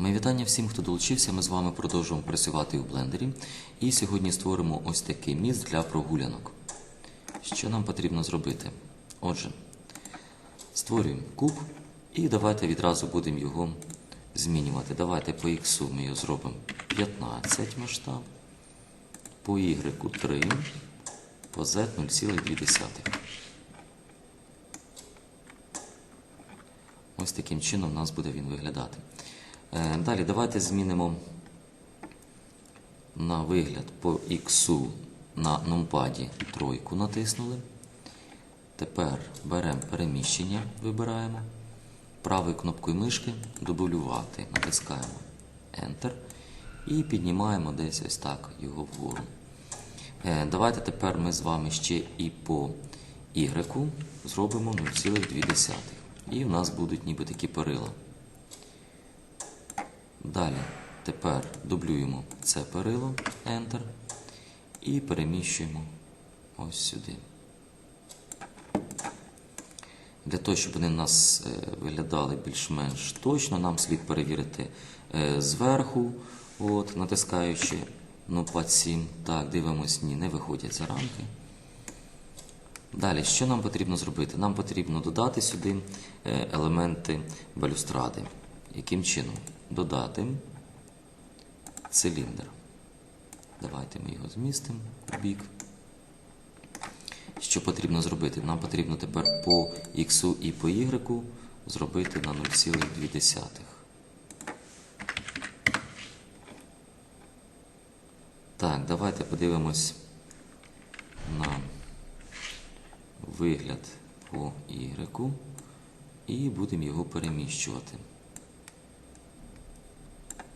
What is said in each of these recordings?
Мої вітання всім, хто долучився. Ми з вами продовжуємо працювати у блендері. І сьогодні створимо ось такий міст для прогулянок. Що нам потрібно зробити? Отже, створюємо куб і давайте відразу будемо його змінювати. Давайте по X ми його зробимо 15 масштаб, по Y 3, по Z 0,2. Ось таким чином у нас буде він виглядати. Е, Далі давайте змінимо на вигляд по X на нумпаді тройку натиснули. Тепер беремо переміщення, вибираємо. Правою кнопкою мишки дублювати, натискаємо Enter і піднімаємо десь ось так його вгору. Е, Давайте тепер ми з вами ще і по Y зробимо 0,2. І в нас будуть ніби такі перила. Далі тепер дублюємо це перило, Enter, і переміщуємо ось сюди. Для того, щоб вони у нас е, виглядали більш-менш точно, нам слід перевірити е, зверху, от, натискаючи ну, пад 7. Так, дивимось, ні, не виходять за рамки. Далі, що нам потрібно зробити? Нам потрібно додати сюди е, елементи балюстради. Яким чином? Додати циліндр. Давайте ми його змістимо в бік. Що потрібно зробити? Нам потрібно тепер по X і по Y зробити на 0,2. Так, давайте подивимось на вигляд по Y і будемо його переміщувати.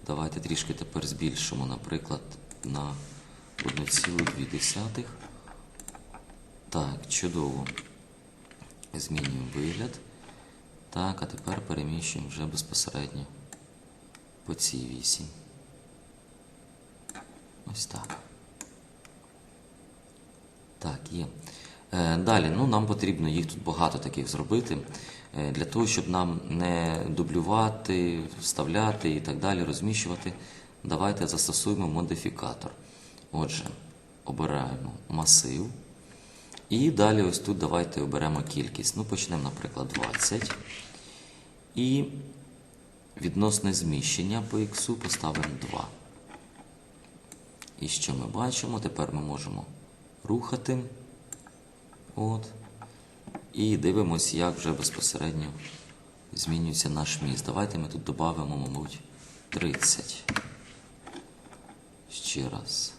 Давайте трішки тепер збільшимо, наприклад, на 1,2. Так, чудово. Змінюємо вигляд. Так, а тепер переміщуємо вже безпосередньо по цій вісі. Ось так. Так, є. Е, Далі, ну, нам потрібно їх тут багато таких зробити, е, для того, щоб нам не дублювати, вставляти і так далі, розміщувати. Давайте застосуємо модифікатор. Отже, обираємо масив. І далі ось тут давайте оберемо кількість. Ну, почнемо, наприклад, 20. І відносне зміщення по X поставимо 2. І що ми бачимо? Тепер ми можемо рухати. От. І дивимося, як вже безпосередньо змінюється наш міст. Давайте ми тут додамо, мабуть, 30. Ще раз.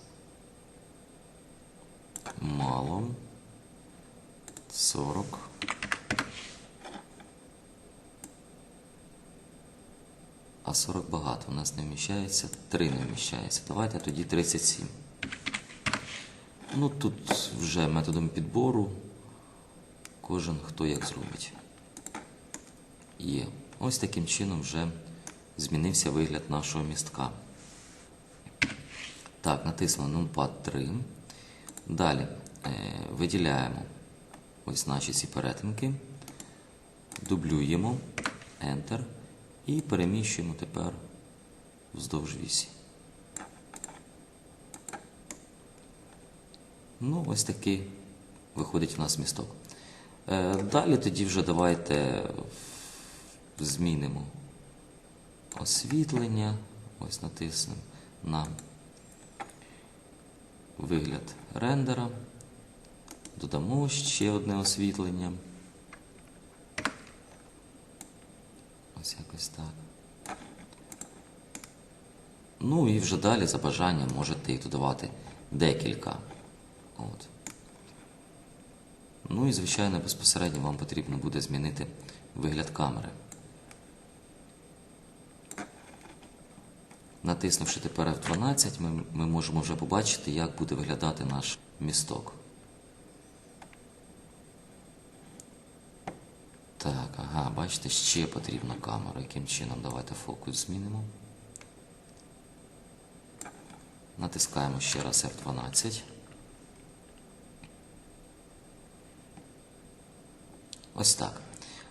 Мало. 40. А 40 багато. У нас не вміщається, 3 не вміщається. Давайте тоді 37. Ну тут вже методом підбору. Кожен хто як зробить. Є. Ось таким чином вже змінився вигляд нашого містка. Так, натиснули numpad 3. Далі е, виділяємо ось наші ці перетинки, дублюємо Enter і переміщуємо тепер вздовж вісі. Ну, ось такий виходить у нас місток. Е, Далі тоді вже давайте змінимо освітлення. Ось натиснемо на вигляд рендера. Додамо ще одне освітлення. Ось якось так. Ну і вже далі за бажанням можете їх додавати декілька. От. Ну і, звичайно, безпосередньо вам потрібно буде змінити вигляд камери. Натиснувши тепер F12, ми, ми можемо вже побачити, як буде виглядати наш місток. Так, ага, бачите, ще потрібна камера. Яким чином? Давайте фокус змінимо. Натискаємо ще раз F12. Ось так.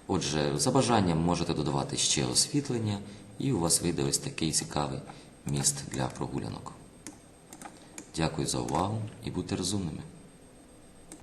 Отже, за бажанням можете додавати ще освітлення і у вас вийде ось такий цікавий міст для прогулянок. Дякую за увагу і будьте розумними.